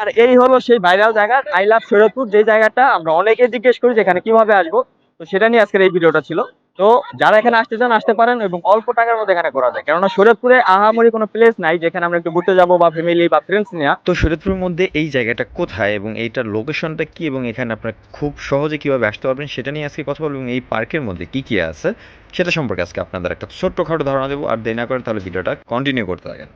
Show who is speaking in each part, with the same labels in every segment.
Speaker 1: আর এই হলো সেই ভাইরাল জায়গা আই লাভ যে জায়গাটা আমরা অনেকে জিজ্ঞেস করি যেখানে কীভাবে আসব। তো সেটা নিয়ে আজকের এই ভিডিওটা ছিল। তো যারা এখানে আসতে চান, আসতে পারেন এবং অল্প টাকার মধ্যে এখানে করা যায়। কেননা শরীয়তপুরে আহামরি কোনো প্লেস নাই যেখানে আমরা একটু ঘুরতে যাব বা ফ্যামিলি বা ফ্রেন্ডস নিয়ে।
Speaker 2: তো শরীয়তপুরের মধ্যে এই জায়গাটা কোথায় এবং এইটার লোকেশনটা কি এবং এখানে আপনারা খুব সহজে কীভাবে আসতে পারবেন সেটা নিয়ে আজকে কথা বলব এবং এই পার্কের মধ্যে কি কি আছে, সেটা সম্পর্কে আজকে আপনাদের একটা ছোট্টখাটো ধারণা দেবো। আর দেরি না করেন তাহলে ভিডিওটা কন্টিনিউ করতে থাকেন।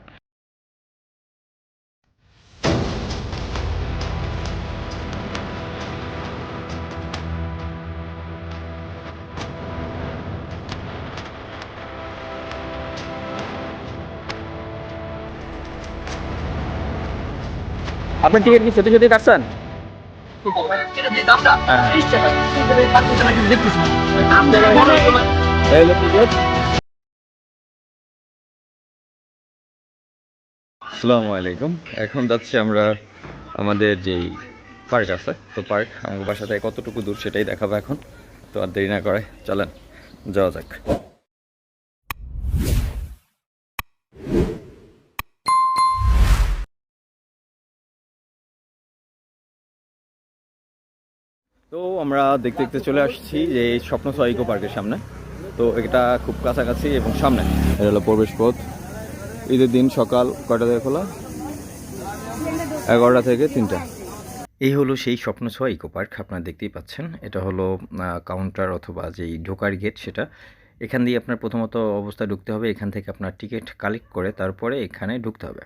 Speaker 1: আপনি টিকিট কি সত্যি সত্যি কাটছেন?
Speaker 2: আসসালামু আলাইকুম। এখন যাচ্ছি আমরা আমাদের যেই পার্ক আছে, তো পার্ক আমার বাসা থেকে কতটুকু দূর সেটাই দেখাবো এখন। তো আর দেরি না করে, চলেন, যাওয়া যাক। আমরা দেখতে দেখতে চলে আসছি যে এই স্বপ্ন ইকো পার্কের সামনে। তো এটা খুব কাছাকাছি এবং সামনে। এটা হলো প্রবেশ পথ। ঈদের দিন সকাল কয়টা থেকে খোলা? এগারোটা থেকে তিনটা। এই হলো সেই স্বপ্ন ছোঁয়া ইকো পার্ক আপনারা দেখতেই পাচ্ছেন। এটা হলো কাউন্টার অথবা যেই ঢোকার গেট সেটা। এখান দিয়ে আপনার প্রথমত অবস্থায় ঢুকতে হবে। এখান থেকে আপনার টিকিট কালেক্ট করে তারপরে এখানে ঢুকতে হবে।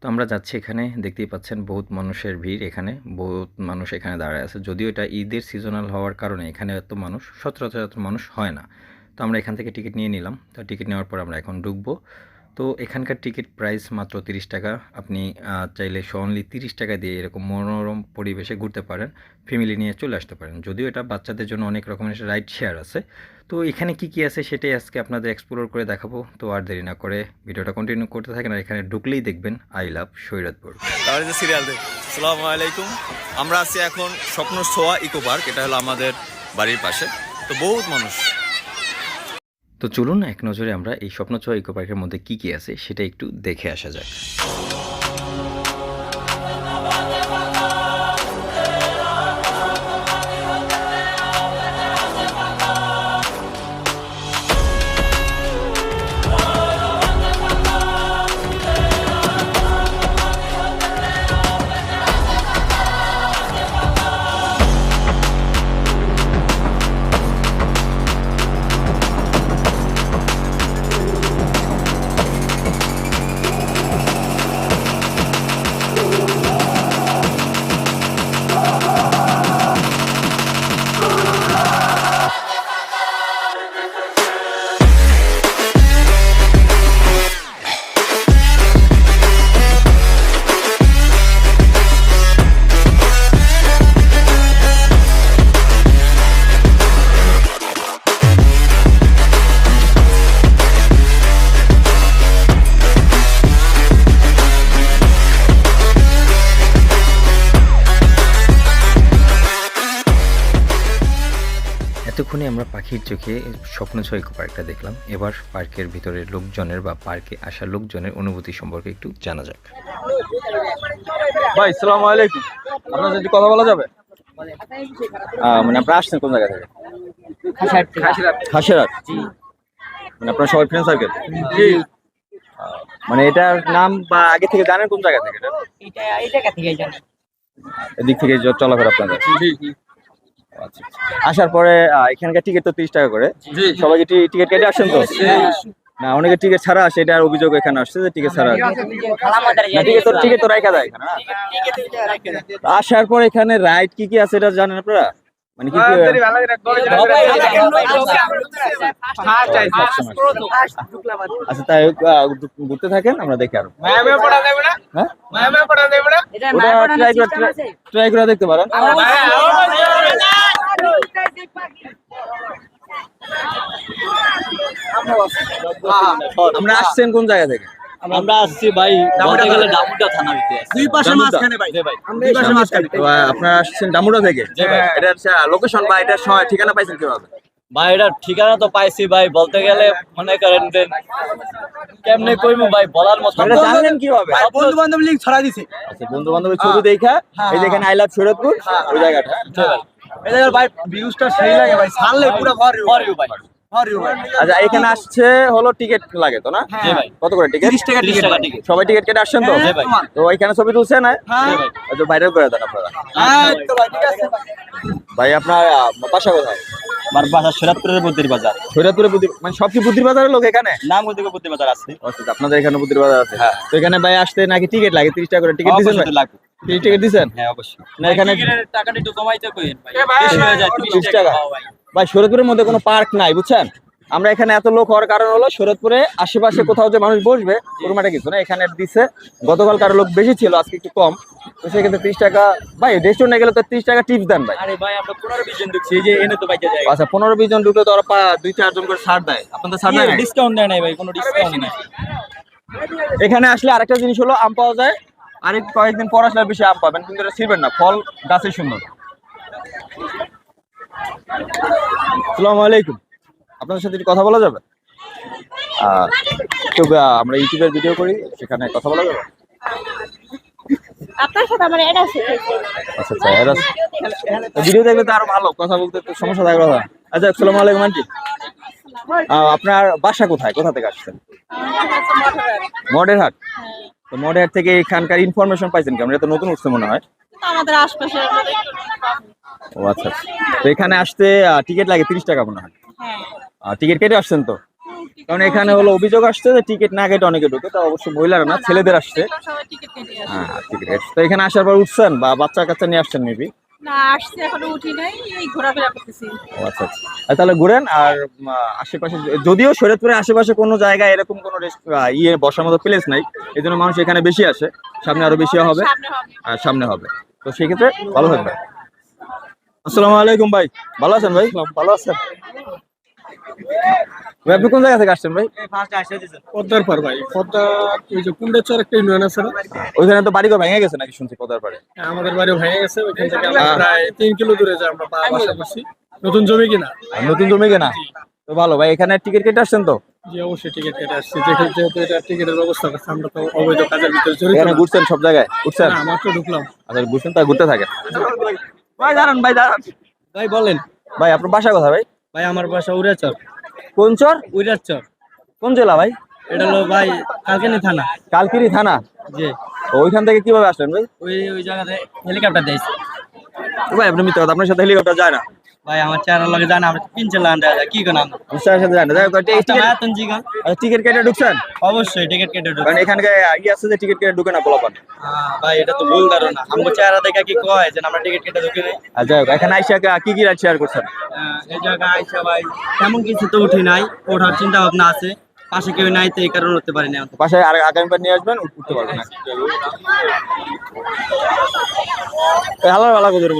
Speaker 2: তো আমরা যাচ্ছি এখানে, দেখতেই পাচ্ছেন বহুত মানুষের ভিড় এখানে, বহুত মানুষ এখানে দাঁড়ায় আছে। যদিও এটা ঈদের সিজনাল হওয়ার কারণে এখানে এত মানুষ, সচরাচর মানুষ হয় না। তো আমরা এখান থেকে টিকিট নিয়ে নিলাম। তো টিকিট নেওয়ার পর আমরা এখন ঢুকবো। তো এখানকার টিকিট প্রাইস মাত্র তিরিশ টাকা। আপনি চাইলে অনলি তিরিশ টাকা দিয়ে এরকম মনোরম পরিবেশে ঘুরতে পারেন ফ্যামিলি নিয়ে চলে আসতে পারেন। যদিও এটা বাচ্চাদের জন্য অনেক রকমের রাইড শেয়ার আছে। তো এখানে কি কি আছে সেটাই আজকে আপনাদের এক্সপ্লোর করে দেখাবো। তো আর দেরি না করে ভিডিওটা কন্টিনিউ করতে থাকেন আর এখানে ঢুকলেই দেখবেন আই লাভ সৈরতপুর
Speaker 3: তাহলে সিরিয়াল সালামু আলাইকুম। আমরা আছি এখন স্বপ্ন সোয়া ইকো পার্ক। এটা হলো আমাদের বাড়ির পাশে। তো বহুত মানুষ।
Speaker 2: তো চলুন এক নজরে আমরা এই স্বপ্ন ছোঁয়া ইকো পার্কের মধ্যে কী কী আছে সেটা একটু দেখে আসা যাক। পাখির চোখে স্বপ্ন ছোঁয়া ইকো পার্কটা দেখলাম। এবার পার্কের ভিতরে লোকজনের বা পার্কে আসা লোকজনের অনুভূতি সম্পর্কে একটু জানা যাক।
Speaker 1: ভাই সালাম আলাইকুম। আপনার যদি কথা বলা যাবে? মানে আপনারা আসছেন কোন জায়গা থেকে? খাসিরাট মানে আপনার সবাই ফ্রেন্ড সার্কেল জি। মানে এটার নাম বা আগে থেকে জানেন কোন জায়গা থেকে এটা? এদিক থেকে য- চলাফেরা আপনাদের। আসার পরে আহ, এখানকার টিকিট তো তিরিশ টাকা করে। সবাইকে টিকিট কেটে আসছেন তো? না অনেকে টিকিট ছাড়া আসে এটার অভিযোগ এখানে আসছে যে টিকিট ছাড়া না টিকিট তো টিকিট তো রাখা যায় এখানে আসার পর এখানে রাইড কি কি আছে এটা জানেন আপনারা? মানে কি কি আচ্ছা তাই ঘুরতে থাকেন আমরা দেখি আরও। হ্যাঁ? ট্রাই করে দেখতে পারেন। আমরা আসছেন কোন জায়গা থেকে?
Speaker 4: আমরা আসছি ভাই বলতে গেলে ডামুডা থানা ভিতরে
Speaker 1: দুই পাশে মাঝখানে ভাই। দুই পাশে মাঝখানে। আপনারা আসছেন ডামুরা থেকে? এটা লোকেশন বা এটা সময় ঠিকানা পাইছেন কীভাবে?
Speaker 4: ভাই এটা ঠিকানা তো পাইছি ভাই বলতে গেলে মনে করেন যে কেমনে কইমু ভাই বলার মতো
Speaker 1: এটা জানলেন কীভাবে?
Speaker 5: বন্ধু বান্ধব লিঙ্ক ছড়া দিছে।
Speaker 1: আচ্ছা বন্ধু বান্ধবের ছবি দেখা এই যেখানে আই লাভ শরৎপুর ওই জায়গাটা।
Speaker 5: এই ভাই ভিউজটা সেই লাগে ভাই ছাড়লে পুরো ভর
Speaker 4: For you ভাই।
Speaker 5: ভাই
Speaker 1: আচ্ছা এখানে আসছে হলো টিকিট লাগে তো না? কত করে টিকিট
Speaker 5: 30 টাকা টিকিট
Speaker 1: সবাই টিকিট কেটে আসছেন তো? তো ওইখানে ছবি না
Speaker 5: হ্যাঁ?
Speaker 1: ভাইরাল করে দেন আপনারা।
Speaker 5: হ্যাঁ ভাই
Speaker 1: আপনার বাসা কোথায়?
Speaker 4: আমার বুদ্ধির বাজার।
Speaker 1: বুদ্ধি মানে সব কি বুদ্ধির বাজারের লোক এখানে?
Speaker 4: নাম ওদিকে বুদ্ধির বাজার আছে।
Speaker 1: আচ্ছা আপনাদের এখানে বুদ্ধির বাজার আছে? তো এখানে ভাই আসতে নাকি টিকিট লাগে? তিরিশ টাকা করে টিকিট দিচ্ছেন
Speaker 4: লাগবে।
Speaker 1: তিরিশ টাকা দিচ্ছেন?
Speaker 4: হ্যাঁ অবশ্যই।
Speaker 1: না এখানে
Speaker 4: টাকাটা একটু কমাইতে কইেন ভাই।
Speaker 5: ভাই,
Speaker 4: বেশি
Speaker 1: 30
Speaker 4: 30
Speaker 1: টাকা।
Speaker 4: টাকা। ভাই
Speaker 1: ভাই শরৎপুরের মধ্যে কোনো পার্ক নাই বুঝছেন? আমরা এখানে এত লোক হওয়ার কারণ হলো শরৎপুরে আশেপাশে কোথাও যে মানুষ বসবে ওরকম একটা কিছু না। এখানে দিছে গতকাল কারও লোক বেশি ছিল আজকে একটু কম। তো সেক্ষেত্রে তিরিশ টাকা ভাই রেস্টুরেন্টে গেলে তো তিরিশ টাকা টিপস দেন ভাই।
Speaker 4: আরে ভাই আমরা 15 20 জন ঢুকছি যে এনে তো যায়।
Speaker 1: আচ্ছা পনেরো বিশ জন ঢুকলে তো ওরা দুই চারজন করে ছাড় দেয়। আপনাদের ছাড় দেয়
Speaker 4: ডিসকাউন্ট দেয় নাই ভাই? কোনো ডিসকাউন্ট নাই।
Speaker 1: এখানে আসলে আরেকটা জিনিস হলো আম পাওয়া যায়। আরেক কয়েকদিন পর আসলে বেশি আম পাবেন কিন্তু এটা ছিড়বেন না। ফল গাছে সুন্দর। আসসালামু আলাইকুম আপনাদের সাথে কথা বলা যাবে? তো আমরা ইউটিউবের ভিডিও করি সেখানে কথা বলা যাবে?
Speaker 6: আপনার সাথে আমার আছে।
Speaker 1: আচ্ছা আচ্ছা ভিডিও দেখলে তো আরও ভালো কথা বলতে তো সমস্যা থাকবে না আচ্ছা আসসালামু আলাইকুম আন্টি। আহ, আপনার বাসা কোথায়? কোথা থেকে আসছেন? মডের হাট তো মডের হাট থেকে এখানকার ইনফরমেশন পাইছেন কেমন এটা তো নতুন উঠছে মনে হয়।
Speaker 6: আমাদের আশপাশে
Speaker 1: ও আচ্ছা আচ্ছা। তো এখানে আসতে টিকিট লাগে তিরিশ টাকা মনে হয়।
Speaker 6: হ্যাঁ।
Speaker 1: টিকিট কেটে আসছেন তো? কারণ এখানে হলো অভিযোগ আসছে যে টিকিট না কেটে অনেকে ঢুকে তো অবশ্য মহিলারা না ছেলেদের আসছে।
Speaker 6: টিকিট
Speaker 1: হ্যাঁ টিকিট তো এখানে আসার পর উঠছেন বা বাচ্চা কাচ্চা নিয়ে আসছেন মেবি
Speaker 6: না আসছে এখনও উঠি নাই এই ঘোরাফেরা করতেছি।
Speaker 1: ও আচ্ছা আচ্ছা। তাহলে ঘুরেন আর আশেপাশে যদিও শরীয়তপুরের আশেপাশে কোনো জায়গায় এরকম কোনো রেস্ট- আহ, ইয়ে বসার মতো প্লেস নাই এই জন্য মানুষ এখানে বেশি আসে সামনে আরও বেশি হবে আর সামনে হবে। তো সেক্ষেত্রে ভালো থাকবে আসসালামু আলাইকুম ভাই ভালো আছেন ভাই? ভালো আছেন? ভাই আপনি কোন জায়গা থেকে আসছেন ভাই?
Speaker 5: পদ্মার পার ভাই পদ্মা ওই যে কুন্ডেচর একটা ইউনিয়ন আছে না?
Speaker 1: ওইখানে তো বাড়িঘর ভেঙে গেছে নাকি শুনছি পদার পাড়ে?
Speaker 5: আমাদের বাড়ি ভেঙে গেছে ওইখান থেকে আমরা
Speaker 1: হ্যাঁ।
Speaker 5: প্রায় তিন কিলো দূরে যে আমরা বা- বাসা করছি নতুন জমি কিনা?
Speaker 1: নতুন জমি কেনা? তো ভালো ভাই এখানে টিকিট কেটে আসছেন তো?
Speaker 5: যে অবশ্যই টিকিট কেটে আসছি। যেহেতু যেহেতু এটা টিকিটের ব্যবস্থা করছে আমরা তো অবৈধ কাজের ভিতরে জড়িত
Speaker 1: এখানে। ঘুরছেন সব জায়গায়? ঘুরছেন?
Speaker 5: না মাত্র ঢুকলাম।
Speaker 1: আচ্ছা ঘুরছেন তা ঘুরতে থাকে ভাই দাঁড়ান ভাই দাঁড়ান।
Speaker 4: ভাই বলেন।
Speaker 1: ভাই আপনার বাসা কথা ভাই?
Speaker 4: ভাই আমার বাসা উড়াচর
Speaker 1: কোন চর?
Speaker 4: উড়াচর
Speaker 1: কোন জেলা ভাই?
Speaker 4: এটা হলো ভাই কালকিনি থানা।
Speaker 1: কালকিনি থানা?
Speaker 4: জি।
Speaker 1: ওইখান থেকে কীভাবে আসলেন ভাই?
Speaker 4: ওই ওই জায়গাতে হেলিকপ্টার দিয়েছে।
Speaker 1: ভাই আপনি মিত্র আপনার সাথে হেলিকপ্টার যায় না।
Speaker 4: ভাই আমার চেহারা লগে জানা আমরা কিনছে লান্ডা কি কোন আমরা
Speaker 1: বুঝতে সাথে যায় না যাই টিকিট-
Speaker 4: আতন জিগা।
Speaker 1: আচ্ছা, টিকিট কেটে ঢুকছেন?
Speaker 4: অবশ্যই টিকিট কেটে ঢুক
Speaker 1: কারণ এখানকার ইয়ে আছে যে টিকিট কেটে ঢুকে না পোলাপান
Speaker 4: ভাই এটা তো ভুল ধারণা। আমগো চেহারা দেখা কি কয় যে আমরা টিকিট কেটে ঢুকি নাই
Speaker 1: হোক এখানে আইসা কি কি রাইড শেয়ার করছেন?
Speaker 4: এই জায়গায় আইসা ভাই তেমন কিছু তো উঠি নাই। ওঠার চিন্তা ভাবনা আছে। পাশে কেউ নাই তো এই কারণে উঠতে পারি না
Speaker 1: পাশে আর আগামীবার নিয়ে আসবেন উঠ- উঠতে পারবেন এই হালার বেলা কোদের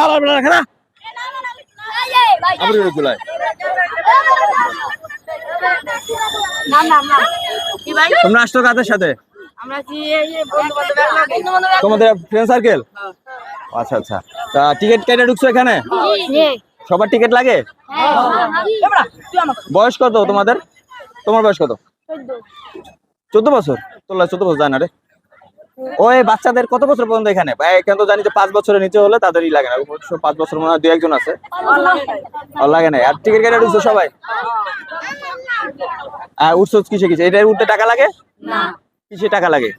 Speaker 1: হালার বেলা রাখে না। আপনি ওটা চুলায়
Speaker 6: না না না। কি ভাই?
Speaker 1: তোমরা আসছো কাদের সাথে?
Speaker 6: আমরা কি এই বন্ধু বন্ধু
Speaker 1: তোমাদের ফ্রেন্ড সার্কেল আচ্ছা আচ্ছা। তা টিকিট কেটে ঢুকছো এখানে?
Speaker 6: জি
Speaker 1: সবার টিকিট লাগে? বয়স কত তোমাদের? তোমার বয়স কত? চোদ্দ। বছর? তোর চোদ্দ বছর যায় না রে। ওই বাচ্চাদের কত বছর পর্যন্ত এখানে? ভাই, এখানে তো জানি যে পাঁচ বছরের নিচে হলে তাদেরই লাগে না। পাঁচ বছর মনে হয় দু একজন আছে। লাগে না। আর টিকিট কেটে ঢুকছো সবাই? আর উঠছো কিসে কিসে? এটা উঠতে টাকা লাগে? কিসে টাকা লাগে?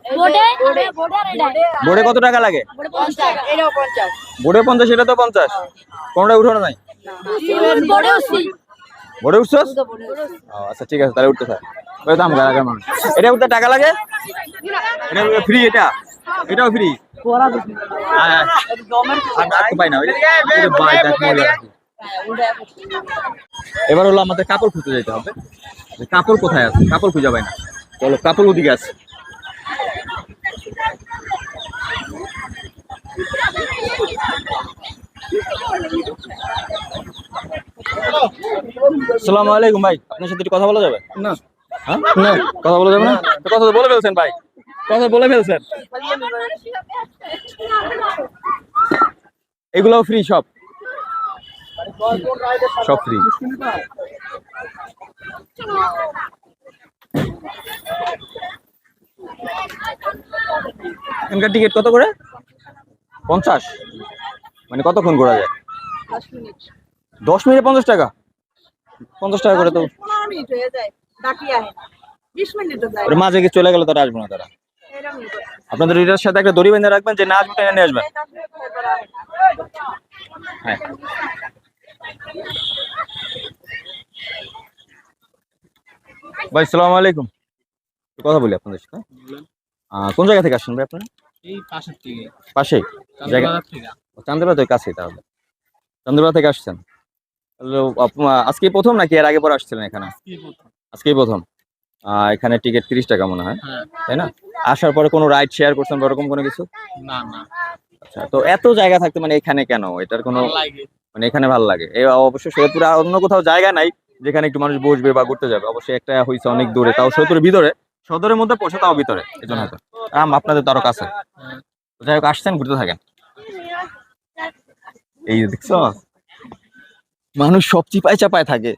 Speaker 6: বোর্ডে?
Speaker 1: কত টাকা লাগে?
Speaker 6: বোর্ডে 50 এটাও 50
Speaker 1: বোর্ডে পঞ্চাশ এটা তো পঞ্চাশ। কোনটা উঠানো নাই?
Speaker 6: বোর্ডে উঠছি
Speaker 1: ও, আচ্ছা ঠিক আছে তাহলে উঠতে থাক। ওই দাম গালাগার মানুষ। এটা উঠতে টাকা লাগে? এটা ফ্রি এটা? এটাও ফ্রি। এবার হলো আমাদের কাপড় খুঁজতে যেতে হবে। কাপড় কোথায় আছে? কাপড় খুঁজে পাই না। চলো কাপড় ওদিকে আছে। আসসালামু আলাইকুম ভাই আপনার সাথে একটু কথা বলা যাবে?
Speaker 5: না।
Speaker 1: হ্যাঁ? না। কথা বলা যাবে না? কথা তো বলে ফেলছেন ভাই। কথা বলে ফেলছেন। এগুলোও ফ্রি সব? সব ফ্রি এখানকার টিকিট কত করে? পঞ্চাশ। মানে কতক্ষণ ঘোরা যায়? দশ মিনিটে। পঞ্চাশ টাকা। পঞ্চাশ টাকা করে তো।
Speaker 7: পনেরো মিনিট হয়ে যায় বাকি আহে বিশ মিনিট যায়
Speaker 1: ওর মাঝে কি চলে গেলে তারা আসবে না তারা? আপনাদের এটার সাথে একটা দড়ি বেঁধে রাখবেন যে না আসবে টেনে নিয়ে আসবেন। হ্যাঁ। ভাই সালাম আলাইকুম। কথা বলি আপনাদের সাথে কোন জায়গা থেকে আসছেন ভাই আপনারা?
Speaker 5: এই পাশের থেকে।
Speaker 1: কাছেই তাহলে। চান্দিনা থেকে আসছেন? আজকে প্রথম নাকি এর আগে পর আসছিলেন এখানে? আজকেই প্রথম। এখানে টিকিট তিরিশ টাকা মনে হয়
Speaker 5: হ্যাঁ।
Speaker 1: তাই না? আসার পরে কোনো রাইড শেয়ার করছেন বা ওরকম কোনো কিছু?
Speaker 5: না না।
Speaker 1: আচ্ছা তো এত জায়গা থাকতে মানে এখানে কেন? এটার কোনো মানে এখানে ভালো লাগে। এই অবশ্য সৈয়দপুরে আর অন্য কোথাও জায়গা নাই যেখানে একটু মানুষ বসবে বা ঘুরতে যাবে। অবশ্যই একটা হয়েছে অনেক দূরে তাও সৈয়দপুরের ভিতরে। সদরের মধ্যে পৌঁছে তাও ভিতরে এই জন্য হয়তো। আম আপনাদের তো আরও কাছে। যাই হোক আসছেন ঘুরতে থাকেন। এই দেখছ? মানুষ সব চিপায় চাপায় থাকে।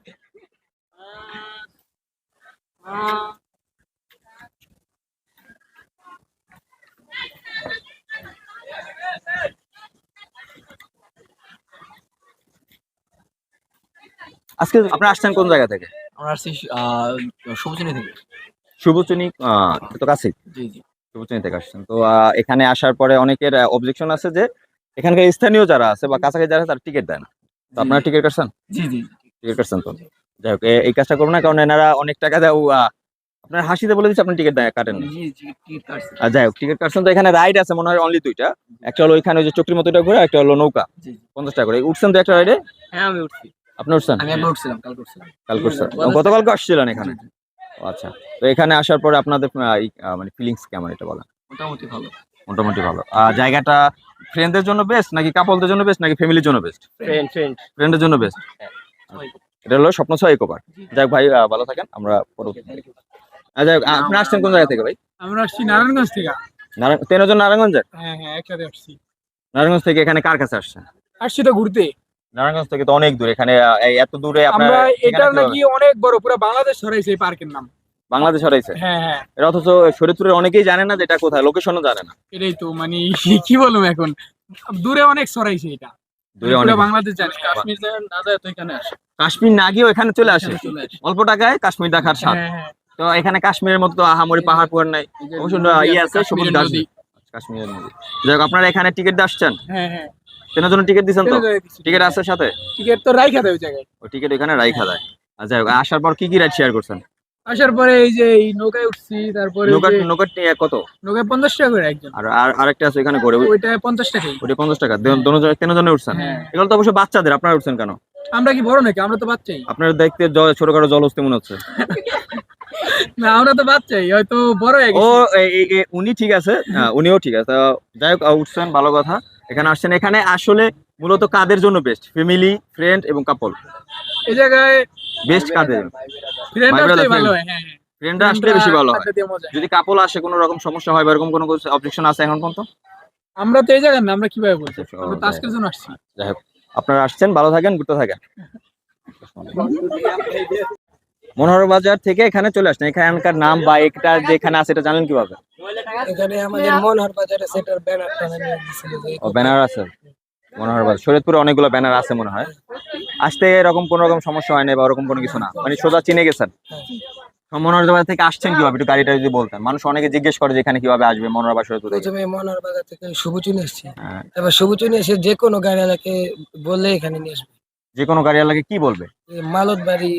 Speaker 1: আজকে আপনারা আসছেন কোন জায়গা থেকে?
Speaker 5: আমরা আসছি সবুজনী থেকে।
Speaker 1: শুভচুনি আহ তো কাছেই?
Speaker 5: জি জি।
Speaker 1: শুভচুনি থেকে আসছেন। তো এখানে আসার পরে অনেকের অবজেকশন আছে যে এখানকার স্থানীয় যারা আছে বা কাছাকাছি যারা আছে তারা টিকিট দেয় না। আপনারা টিকিট কাটছেন?
Speaker 5: জি জি।
Speaker 1: টিকিট কাটছেন তো। যাই হোক এই কাজটা করুন না কারণ এনারা অনেক টাকা দেয়। আপনার হাসিতে বলে দিচ্ছে আপনি টিকিট কাটেন
Speaker 5: জি জি টিকিট কাটছি।
Speaker 1: আর যাই হোক টিকিট কাটছেন তো এখানে রাইড আছে মনে হয় অনলি দুইটা। একটা হলো ওইখানে ওই যে চক্রির মতো এটা ঘুরে একটা হলো নৌকা।
Speaker 5: জি।
Speaker 1: পঞ্চাশ টাকা করে। উঠছেন তো একটা রাইডে
Speaker 5: হ্যাঁ আমি উঠছি।
Speaker 1: আপনি উঠছেন?
Speaker 5: আমি উঠছিলাম কাল
Speaker 1: কাল গতকালকে আসছিলেন এখানে? আচ্ছা। তো এখানে আসার পরে আপনাদের মানে ফিলিংস কেমন এটা বলেন?
Speaker 5: মোটামুটি ভালো।
Speaker 1: মোটামুটি ভালো। আর জায়গাটা ফ্রেন্ডদের জন্য বেস্ট নাকি কাপলদের জন্য বেস্ট নাকি ফ্যামিলির জন্য বেস্ট
Speaker 4: ফ্রেন্ড ফ্রেন্ড
Speaker 1: ফ্রেন্ডের জন্য বেস্ট এটা হলো স্বপ্ন ছয় ইকোপার যাই ভাই ভালো থাকেন। আমরা পরবর্তী যাই হোক আপনি আসছেন কোন জায়গা থেকে ভাই?
Speaker 5: আমরা আসছি নারায়ণগঞ্জ থেকে।
Speaker 1: নারায়ণ তেরোজন নারায়ণগঞ্জের
Speaker 5: হ্যাঁ হ্যাঁ একসাথে আসছি।
Speaker 1: নারায়ণগঞ্জ থেকে এখানে কার কাছে আসছেন?
Speaker 5: আসছি তো ঘুরতে।
Speaker 1: নারায়ণগঞ্জ থেকে তো অনেক দূর। এখানে এত দূরে আপনার
Speaker 5: আমরা এটা নাকি অনেক বড় পুরো বাংলাদেশ ছড়াইছে এই পার্কের নাম।
Speaker 1: বাংলাদেশ হারাইছে।
Speaker 5: হ্যাঁ হ্যাঁ।
Speaker 1: এটা অথচ শরীরপুরের অনেকেই জানে না যে এটা কোথায় লোকেশনও জানে না।
Speaker 5: এটাই তো মানে কি বলব এখন? দূরে অনেক ছড়াইছে এটা।
Speaker 1: দূরে অনেক।
Speaker 5: বাংলাদেশ জানে কাশ্মীর না যায় তো এখানে আসে।
Speaker 1: কাশ্মীর না গিয়েও এখানে চলে আসে। অল্প টাকায় কাশ্মীর দেখার স্বাদ।
Speaker 5: হ্যাঁ হ্যাঁ।
Speaker 1: তো এখানে কাশ্মীরের মতো আহামরি পাহাড় নাই। অবশ্য ইয়ে
Speaker 5: আছে,
Speaker 1: আছে
Speaker 5: কাশ্মীরের নদী।
Speaker 1: যাই হোক আপনারা এখানে টিকিট দিয়ে আসছেন?
Speaker 5: হ্যাঁ হ্যাঁ।
Speaker 1: কেনার জন্য টিকিট দিচ্ছেন তো? টিকিট আছে সাথে?
Speaker 5: টিকিট তো রাইখা দেয় ওই জায়গায়।
Speaker 1: ওই টিকিট এখানে রাইখা দেয়। আর যাই হোক আসার পর কি কি রাইড শেয়ার করছেন?
Speaker 5: আসার পরে এই যে এই নৌকায় উঠছি তারপরে এই
Speaker 1: নৌকা
Speaker 5: যে
Speaker 1: নৌকা কত?
Speaker 5: নৌকায় পঞ্চাশ টাকা করে একজন।
Speaker 1: আর আর আরেকটা আছে এখানে ঘরে
Speaker 5: ওইটা পঞ্চাশ টাকাই।
Speaker 1: ওইটা পঞ্চাশ টাকা। দোনো কেন জন্য উঠছেন?
Speaker 5: হ্যাঁ।
Speaker 1: এগুলো তো অবশ্য বাচ্চাদের আপনারা উঠছেন কেন?
Speaker 5: আমরা কি বড় নাকি? আমরা তো বাচ্চাই।
Speaker 1: আপনার দেখতে ছোটখাটো জলস্তি মনে হচ্ছে।
Speaker 5: না আমরা তো বাচ্চাই হয়তো বড়
Speaker 1: ও উনি ঠিক আছে। হ্যাঁ, উনিও ঠিক আছে। যাই হোক উঠছেন ভালো কথা। এখানে আসছেন। এখানে আসলে মূলত কাদের জন্য বেস্ট ফ্যামিলি ফ্রেন্ড এবং কাপল
Speaker 5: এই জায়গায়
Speaker 1: বেস্ট কাদের?
Speaker 5: ফ্রেন্ড
Speaker 1: ভাই ব্রাদার
Speaker 5: আসলেই ভালো
Speaker 1: friend।
Speaker 5: হয় হ্যাঁ।
Speaker 1: ফ্রেন্ডরা আসলে বেশি ভালো হয়। যদি কাপল আসে কোনো রকম সমস্যা হয় বা এরকম কোনো অবজেকশন আছে এখন পর্যন্ত?
Speaker 5: আমরা তো এই জায়গায় না আমরা কীভাবে বলছি?
Speaker 1: আচ্ছা,
Speaker 5: আমরা আজকের জন্য আসছি।
Speaker 1: যাই হোক আপনারা আসছেন ভালো থাকেন ঘুরতে থাকেন। মনোহর বাজার থেকে এখানে চলে আসছেন। এখানকার নাম বা এটা যেখানে আছে এটা জানেন কীভাবে?
Speaker 8: এখানে আমাদের মনোহর বাজারে সেটার ব্যানার টানানো
Speaker 1: ও ব্যানার আছে। মনোহর বাজার শরীয়তপুরে অনেকগুলো ব্যানার আছে মনে হয়। আসতে এরকম কোনো রকম সমস্যা হয় না বা ওরকম কোনো কিছু না। মানে সোজা চিনে গেছেন। মনোহর বাজার থেকে আসছেন কীভাবে? একটু গাড়িটা যদি বলতেন। মানুষ অনেকে জিজ্ঞেস করে যে এখানে কীভাবে আসবে মনোহর বাজার শরীয়তপুর
Speaker 8: প্রথমে মনোহর বাজার থেকে সবুচুনি এসছি।
Speaker 1: হ্যাঁ,
Speaker 8: তারপর সবুচুনি এসে যে কোনো গাড়িওয়ালাকে বললে এখানে নিয়ে আসবে।
Speaker 1: যে কোনো গাড়িওয়ালাকে কি বলবে?
Speaker 8: এই মালত বাড়ি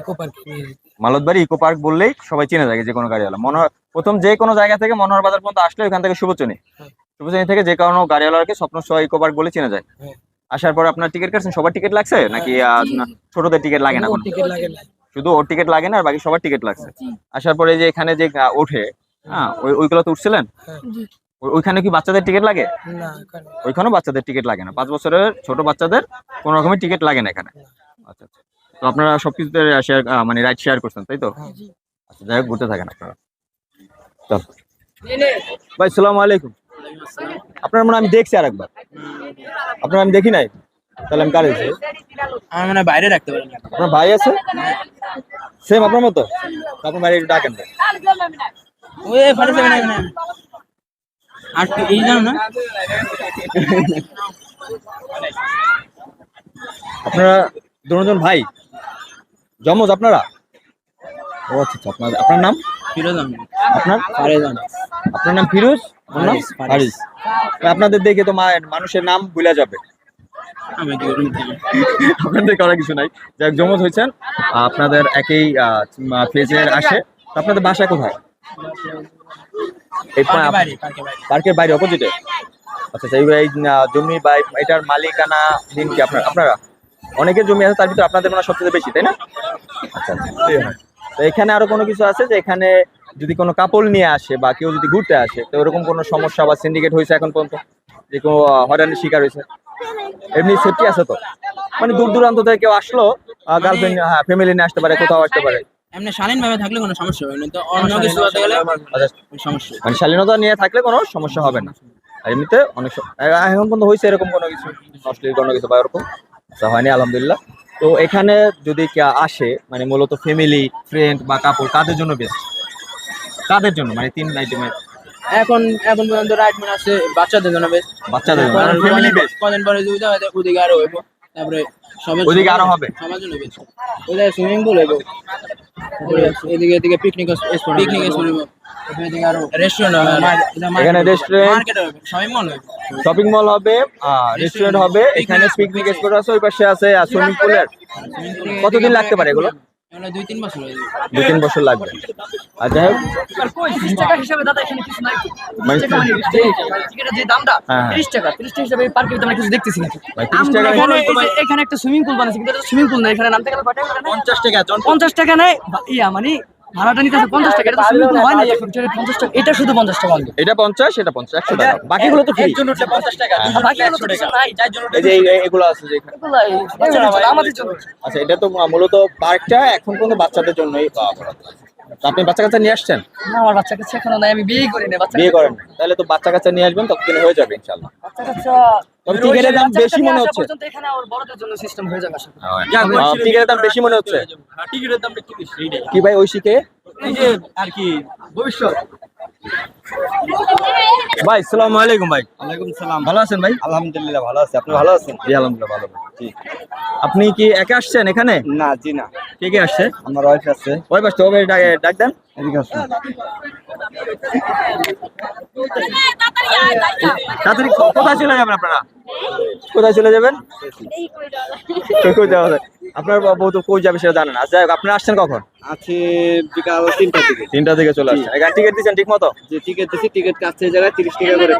Speaker 8: ইকো পার্কে
Speaker 1: মালতবাড়ি ইকো পার্ক বললেই সবাই চিনে থাকে যে কোনো গাড়িওয়ালা। মনোহর প্রথম যে কোনো জায়গা থেকে মনোহর বাজার পর্যন্ত আসলে ওখান থেকে শুভচনী
Speaker 8: হ্যাঁ।
Speaker 1: শুভচনী থেকে যে কোনো গাড়িওয়ালাকে স্বপ্ন সোয়া ইকো পার্ক বলে চিনে যায়।
Speaker 8: হ্যাঁ।
Speaker 1: আসার পর আপনার টিকিট কাটছেন? সবার টিকিট লাগছে? নাকি ছোটদের টিকিট লাগে না?
Speaker 8: টিকিট লাগে না।
Speaker 1: শুধু ওর টিকিট লাগে না আর বাকি সবার টিকিট লাগছে। আসার পরে যে এখানে যে ওঠে হ্যাঁ। ওই ওইগুলো তো উঠছিলেন?
Speaker 8: হ্যাঁ।
Speaker 1: ওইখানে কি বাচ্চাদের টিকিট লাগে?
Speaker 8: না
Speaker 1: ওইখানেও বাচ্চাদের টিকিট লাগে না। পাঁচ বছরের ছোট বাচ্চাদের কোনো রকমের টিকিট লাগে না এখানে। আচ্ছা আচ্ছা। তো আপনারা সবকিছুতে শেয়ার মানে রাইট শেয়ার করছেন তাই তো?
Speaker 8: হ্যাঁ।
Speaker 1: আচ্ছা যাই হোক ঘুরতে থাকেন আপনারা। চল ভাই সালাম আলাইকুম। আপনার মনে হয় আমি দেখছি আরেকবার? আপনার আমি দেখি নাই? তাহলে আমি কারে
Speaker 4: আমার মানে বাইরে রাখতে পারেন।
Speaker 1: আপনার ভাই আছে? সেম আপনার মতো? আপনার ভাই একটু ডাকেন। ভাই।
Speaker 4: ওই ফাটে যাবে না আর এই জানো না?
Speaker 1: আপনারা দুজন ভাই? জমজ আপনারা? ও আচ্ছা আচ্ছা আপনার আপনার নাম?
Speaker 4: ফিরোজ
Speaker 1: আপনার? আপনার নাম ফিরোজ? হারিস। আপনাদের দেখে তো মা- মানুষের নাম ভুলে যাবে। আপনাদের করা কিছু নাই। যাক জমজ হয়েছেন। আপনাদের একই ফেজের আসে। আপনাদের বাসা কোথায়? পার্কের বাইরে অপোজিটে? আচ্ছা আচ্ছা এই জমি বা এটার মালিকানা দিন কি আপনার আপনারা? অনেকের জমি আছে তার ভিতরে আপনাদের মনে হয় সবচেয়ে বেশি তাই না? আচ্ছা আচ্ছা। তো এখানে আরও কোনো কিছু আছে যে এখানে যদি কোনো কাপড় নিয়ে আসে বা কেউ যদি ঘুরতে আসে তো ওরকম কোনো সমস্যা বা সিন্ডিকেট হয়েছে এখন পর্যন্ত? যে কোনো হয়রানির শিকার হয়েছে? এমনি সেফটি আছে তো? মানে দূর দূরান্ত থেকে কেউ আসলো গার্লফ্রেন্ড হ্যাঁ ফ্যামিলি নিয়ে আসতে পারে কোথাও আসতে পারে।
Speaker 4: এমনি শালীন ভাবে থাকলে কোনো সমস্যা হবে না তো অন্য কিছু হতে গেলে
Speaker 1: আচ্ছা
Speaker 4: সমস্যা
Speaker 1: মানে শালীনতা নিয়ে থাকলে কোনো সমস্যা হবে না। আর এমনিতে অনেক এখন পর্যন্ত হয়েছে এরকম কোনো কিছু? অশ্লীল কোনো কিছু বা এরকম? আচ্ছা হয়নি আলহামদুলিল্লাহ। তো এখানে যদি আসে মানে মূলত ফ্যামিলি ফ্রেন্ড বা কাপড় কাদের জন্য বেস্ট কাদের জন্য? মানে তিন আইটেমের
Speaker 4: এখন এখন পর্যন্ত রাইটম্যান আছে বাচ্চাদের জন্য বেশ।
Speaker 1: বাচ্চাদের জন্য। ফ্যামিলি বেস্ট
Speaker 4: কদিন পরে যদি হয় ওদিকে আরও হইব। তারপরে সবার
Speaker 1: ওদিকে আরও হবে?
Speaker 4: সবার জন্য বেশ। ওদের সুইমিং পুল হইব। এদিকে এদিকে পিকনিক স্পট পিকনিক স্পট হইব রেস্টুরেন্ট হবে।
Speaker 1: এখানে restaurant,
Speaker 4: মার্কেট হবে। শপিং মল হবে।
Speaker 1: শপিং মল হবে রেস্টুরেন্ট হবে। এখানে পিকনিক স্পট আছে ওই পাশে আছে সুইমিং পুলের কতদিন লাগতে পারে এগুলো?
Speaker 4: দুই তিন বছর
Speaker 1: তিন বছর লাগবে। আর যাই হোক।
Speaker 6: টাকা হিসাবে দাদা এখানে কিছু নাই তো।
Speaker 1: মানে
Speaker 6: টিকিটের যে দামটা। তিরিশ টাকা তিরিশ টাকা হিসাবে পার্কের আমরা কিছু দেখতেছি না
Speaker 1: ভাই, 30
Speaker 6: আমরা
Speaker 1: টাকা
Speaker 6: এখানে একটা সুইমিং পুল বানাইছে কিন্তু সুইমিং পুল না এখানে নামতে গেলে?
Speaker 4: পঞ্চাশ টাকা নেই
Speaker 6: পঞ্চাশ টাকা নেয়? ইয়া মানে ভাড়াটা নিতে আছে পঞ্চাশ টাকা এটা তো সুবিধা হয় না পঞ্চাশ টাকা এটা শুধু পঞ্চাশ টাকা
Speaker 1: এটা পঞ্চাশ এটা পঞ্চাশ একশো টাকা। বাকিগুলো তো ফ্রি
Speaker 4: জন্য পঞ্চাশ টাকা
Speaker 1: হ্যাঁ।
Speaker 6: বাকিগুলো তো নাই
Speaker 1: যার জন্য এই যে এগুলো আছে যে
Speaker 6: আমাদের জন্য।
Speaker 1: আচ্ছা এটা তো মূলত পার্কটা এখন পর্যন্ত বাচ্চাদের জন্যই পাওয়া আপনি বাচ্চা কাচ্চা নিয়ে আসছেন?
Speaker 6: না আমার বাচ্চা কাচ্চা এখনও নাই আমি বিয়ে করি না বাচ্চা
Speaker 1: বিয়ে করেন তাহলে তো বাচ্চা কাচ্চা নিয়ে আসবেন তখন হয়ে যাবে ইনশাআল্লাহ।
Speaker 6: বাচ্চা কাচ্চা
Speaker 1: তবে টিকিটের দাম বেশি মনে হচ্ছে।
Speaker 6: পর্যন্ত এখানে ওর বড়দের জন্য সিস্টেম হয়ে যাবে আশা করি।
Speaker 1: টিকিটের দাম বেশি মনে হচ্ছে।
Speaker 4: টিকিটের দাম একটু বেশি
Speaker 1: কি ভাই ঐশীকে?
Speaker 4: এই যে আর কি ভবিষ্যৎ।
Speaker 1: ভাই সালাম আলাইকুম ভাই।
Speaker 4: ওয়ালাইকুম সালাম।
Speaker 1: ভালো আছেন ভাই?
Speaker 4: আলহামদুলিল্লাহ ভালো আছি। আপনি ভালো আছেন?
Speaker 1: জি আলহামদুলিল্লাহ ভালো ভাই। জি। আপনি কি একা আসছেন এখানে?
Speaker 4: না জি না।
Speaker 1: কে কে আসছে?
Speaker 4: আমার ওয়াইফ আছে।
Speaker 1: ওই আসছে ওকে ডাক দেন।
Speaker 4: এদিকে আসুন।
Speaker 1: তাড়াতাড়ি কোথায় চলে যাবেন আপনারা? কোথায় চলে যাবেন? আপনার বউ তো কই যাবে সেটা জানেন না। যাই হোক আপনারা আসছেন কখন?
Speaker 4: আছে বিকাল তিনটা থেকে
Speaker 1: তিনটা থেকে চলে আসছেন। টিকিট দিচ্ছেন ঠিক মতো
Speaker 4: যে টিকিট দিছি টিকিট কাছে জায়গায় তিরিশ টাকা করে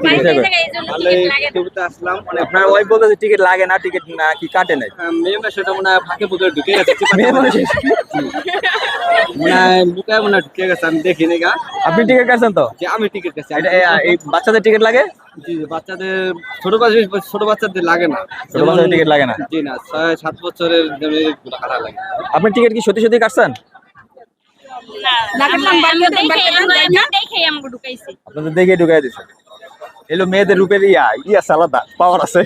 Speaker 1: তিরিশ টাকা
Speaker 4: আসলাম। অনেক
Speaker 1: আপনার ওয়াইফ বলতেছে টিকিট লাগে না টিকিট না কি কাটে নাই?
Speaker 4: মেয়ে মাসেটা মনে হয় ফাঁকে ঢুকে গেছে।
Speaker 1: আপনি টিকিট কাটছেন তো?
Speaker 4: আমি টিকিট
Speaker 1: বাচ্চাদের টিকিট লাগে?
Speaker 4: বাচ্চাদের ছোট ছোট বাচ্চাদের লাগে না।
Speaker 1: ছোট বাচ্চাদের টিকিট লাগে না?
Speaker 4: জি না ছয় সাত বছরের লাগে।
Speaker 1: আপনি টিকিট কি সত্যি সত্যি কাটছেন? আপনাদের দেখে ঢুকাই দিচ্ছে এলো মেয়েদের রূপের ইয়া ইয়া আলাদা পাওয়ার আছে।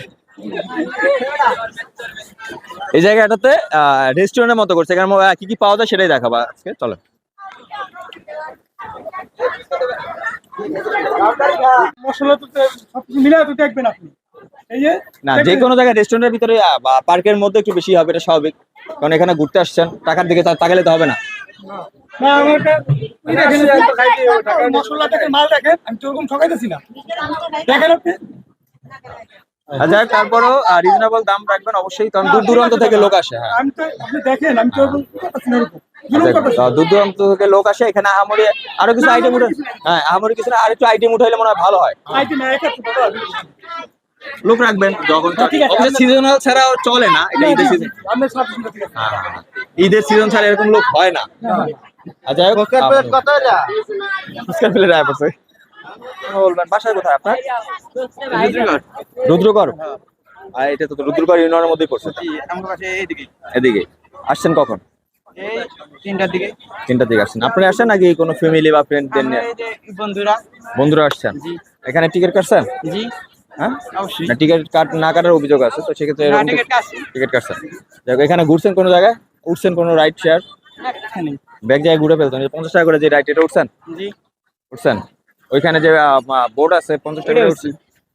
Speaker 1: এই জায়গাটাতে রেস্টুরেন্টের মতো করছে। এখানে কি কি পাওয়া যায় সেটাই দেখাবো আজকে। চলো।
Speaker 5: মশলা তো সবকিছু মিলাই তো দেখবেন আপনি।
Speaker 1: না যে কোনো জায়গায় রেস্টুরেন্টের ভিতরে বা পার্কের মধ্যে একটু বেশি হবে এটা স্বাভাবিক। কারণ এখানে ঘুরতে আসছেন টাকার দিকে তাকালে তো হবে না।
Speaker 5: না আমার দেখেন মশলা দেখেন মাল দেখেন আমি তো ওরকম ঠকাইতেছি না। দেখেন আপনি।
Speaker 1: আর যাই হোক, তারপরেও রিজনেবল দাম রাখবেন অবশ্যই কারণ দূর দূরান্ত থেকে লোক আসে হ্যাঁ।
Speaker 5: আমি তো দেখেন আমি জুলুম
Speaker 1: আচ্ছা, দূর দূরান্ত থেকে লোক আসে এখানে আহামরি আরও কিছু আইটেম উঠে হ্যাঁ আহামরি কিছু না আর একটু আইটেম উঠাইলে মনে হয় ভালো হয়। লোক রাখবেন যখন
Speaker 5: ঠিক
Speaker 1: সিজনাল ছাড়া চলে না এটা ঈদের সিজন
Speaker 5: আছে
Speaker 1: ঈদের সিজন ছাড়া এরকম লোক হয় না। যাই হোক বলবেন? বাসায় কোথায় আপনার? রুদ্রকর আর এটা তো রুদ্রকর ইউনিয়নের মধ্যেই পড়ছে।
Speaker 4: আমার কাছে এইদিকে
Speaker 1: এদিকে। আসছেন কখন?
Speaker 4: তিনটার দিকে।
Speaker 1: আসছেন। আপনি আসছেন নাকি কোনো ফ্যামিলি বা ফ্রেন্ডদের নিয়ে?
Speaker 4: বন্ধুরা।
Speaker 1: বন্ধুরা আসছেন? এখানে টিকিট কাটছেন?
Speaker 4: জি।
Speaker 1: হ্যাঁ? না টিকিট কাট না কাটার অভিযোগ আছে তো সেক্ষেত্রে
Speaker 4: টিকিট কাটছি।
Speaker 1: টিকিট কাটছেন। যাক এখানে ঘুরছেন কোনো জায়গায়? উঠছেন কোনো রাইড শেয়ার ব্যাগ জায়গায় ঘুরে ফেলতেন এই পঞ্চাশ টাকা করে যে রাইড এটা উঠছেন?
Speaker 4: জি।
Speaker 1: উঠছেন? ওইখানে যে বোর্ড আছে পঞ্চাশ টাকা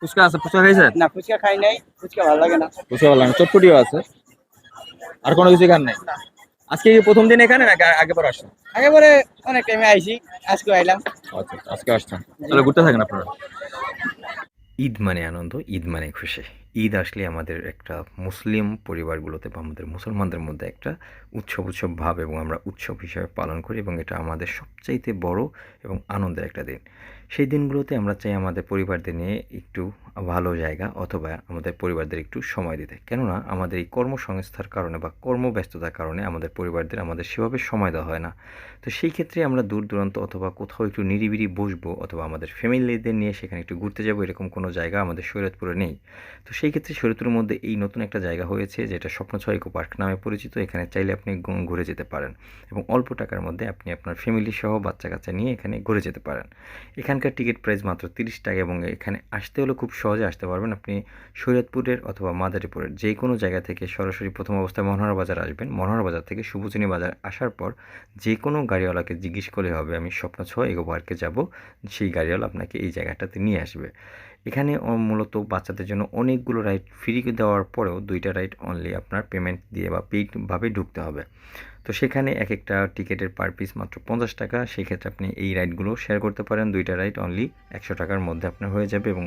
Speaker 1: ফুচকা আছে। ফুচকা খাইছেন?
Speaker 4: না ফুচকা খাই নাই ফুচকা ভালো লাগে না।
Speaker 1: ফুচকা বললাম চটপটিও আছে। আর কোনো কিছু এখানে নেই? আজকে কি প্রথম দিন এখানে নাকি আগে পর আসছেন?
Speaker 4: আগে পরে অনেক টাইমে আইছি আজকে আইলাম।
Speaker 1: আচ্ছা আজকে আসছেন। তাহলে ঘুরতে থাকেন আপনারা?
Speaker 2: ঈদ মানে আনন্দ ঈদ মানে খুশি। ঈদ আসলে আমাদের একটা মুসলিম পরিবারগুলোতে বা আমাদের মুসলমানদের মধ্যে একটা উৎসব উৎসব ভাব এবং আমরা উৎসব হিসাবে পালন করি এবং এটা আমাদের সবচাইতে বড় এবং আনন্দের একটা দিন। সেই দিনগুলোতে আমরা চাই আমাদের পরিবারদের নিয়ে একটু ভালো জায়গা অথবা আমাদের পরিবারদের একটু সময় দিতে। কেননা আমাদের এই কর্মসংস্থার কারণে বা কর্মব্যস্ততার কারণে আমাদের পরিবারদের আমাদের সেভাবে সময় দেওয়া হয় না। তো সেই ক্ষেত্রে আমরা দূর দূরান্ত অথবা কোথাও একটু নিরিবিরি বসবো অথবা আমাদের ফ্যামিলিদের নিয়ে সেখানে একটু ঘুরতে যাব এরকম কোনো জায়গা আমাদের শরীয়তপুরে নেই। তো সেই ক্ষেত্রে শরীয়তপুরের মধ্যে এই নতুন একটা জায়গা হয়েছে যেটা স্বপ্নছয় ইকো পার্ক নামে পরিচিত। এখানে চাইলে আপনি ঘুরে যেতে পারেন এবং অল্প টাকার মধ্যে আপনি আপনার ফ্যামিলি সহ বাচ্চা কাচ্চা নিয়ে এখানে ঘুরে যেতে পারেন। এখানকার টিকিট প্রাইস মাত্র তিরিশ টাকা এবং এখানে আসতে হলে খুব সহজে আসতে পারবেন। আপনি শরীয়তপুরের অথবা মাদারীপুরের যে কোনো জায়গা থেকে সরাসরি প্রথম অবস্থায় মনোহর বাজার আসবেন। মনোহর বাজার থেকে শুভচিনী বাজার আসার পর যে কোনো গাড়িওয়ালাকে জিজ্ঞেস করলে হবে, আমি স্বপ্ন ছ এগো পার্কে যাব। সেই গাড়িওয়ালা আপনাকে এই জায়গাটাতে নিয়ে আসবে। এখানে মূলত বাচ্চাদের জন্য অনেকগুলো রাইড ফ্রি দেওয়ার পরেও দুইটা রাইড অনলি আপনার পেমেন্ট দিয়ে বা পেইডভাবে ঢুকতে হবে। তো সেখানে এক একটা টিকিটের পার পিস মাত্র পঞ্চাশ টাকা। সেক্ষেত্রে আপনি এই রাইডগুলো শেয়ার করতে পারেন। দুইটা রাইড অনলি একশো টাকার মধ্যে আপনার হয়ে যাবে এবং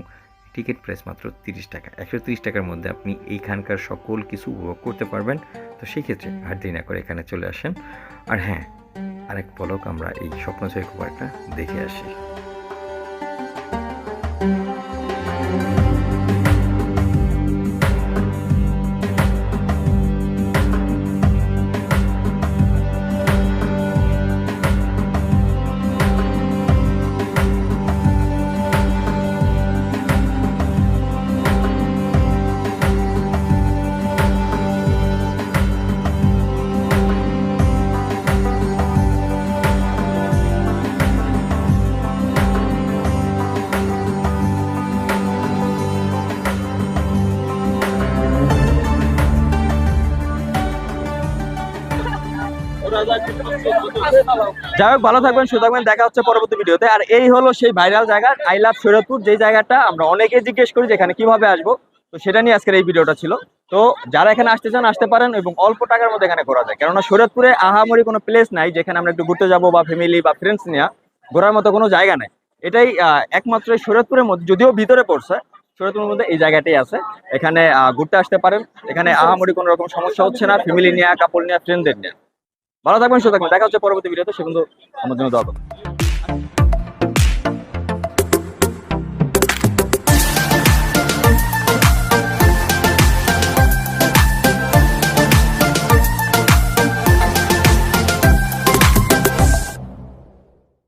Speaker 2: টিকিট প্রাইস মাত্র তিরিশ টাকা। একশো তিরিশ টাকার মধ্যে আপনি এইখানকার সকল কিছু উপভোগ করতে পারবেন। তো সেই ক্ষেত্রে আর দেরি না করে এখানে চলে আসেন। আর হ্যাঁ আরেক পলক আমরা এই স্বপ্নজয় পার্কটা দেখে আসি।
Speaker 1: যাই হোক, ভালো থাকবেন, সুস্থ থাকবেন, দেখা হচ্ছে পরবর্তী ভিডিওতে। আর এই হলো সেই ভাইরাল জায়গা আই লাভ শরীয়তপুর যে জায়গাটা আমরা অনেকে জিজ্ঞেস করি যে এখানে কীভাবে আসব। তো সেটা নিয়ে আজকের এই ভিডিওটা ছিল। তো যারা এখানে আসতে চান, আসতে পারেন এবং অল্প টাকার মধ্যে এখানে ঘোরা যায়। কেননা শরীয়তপুরে আহামরি কোনো প্লেস নাই যেখানে আমরা একটু ঘুরতে যাব বা ফ্যামিলি বা ফ্রেন্ডস নিয়ে ঘোরার মতো কোনো জায়গা নেই। এটাই একমাত্র এই মধ্যে, যদিও ভিতরে পড়ছে শরীয়তপুরের মধ্যে এই জায়গাটাই আছে। এখানে ঘুরতে আসতে পারেন। এখানে আহামরি কোনো রকম সমস্যা হচ্ছে না ফ্যামিলি নিয়ে কাপড় নিয়ে ফ্রেন্ডদের নিয়ে। ভালো থাকবেন সুস্থ থাকবেন। দেখা হচ্ছে পরবর্তী ভিডিওতে সে কিন্তু আমার জন্য দোয়া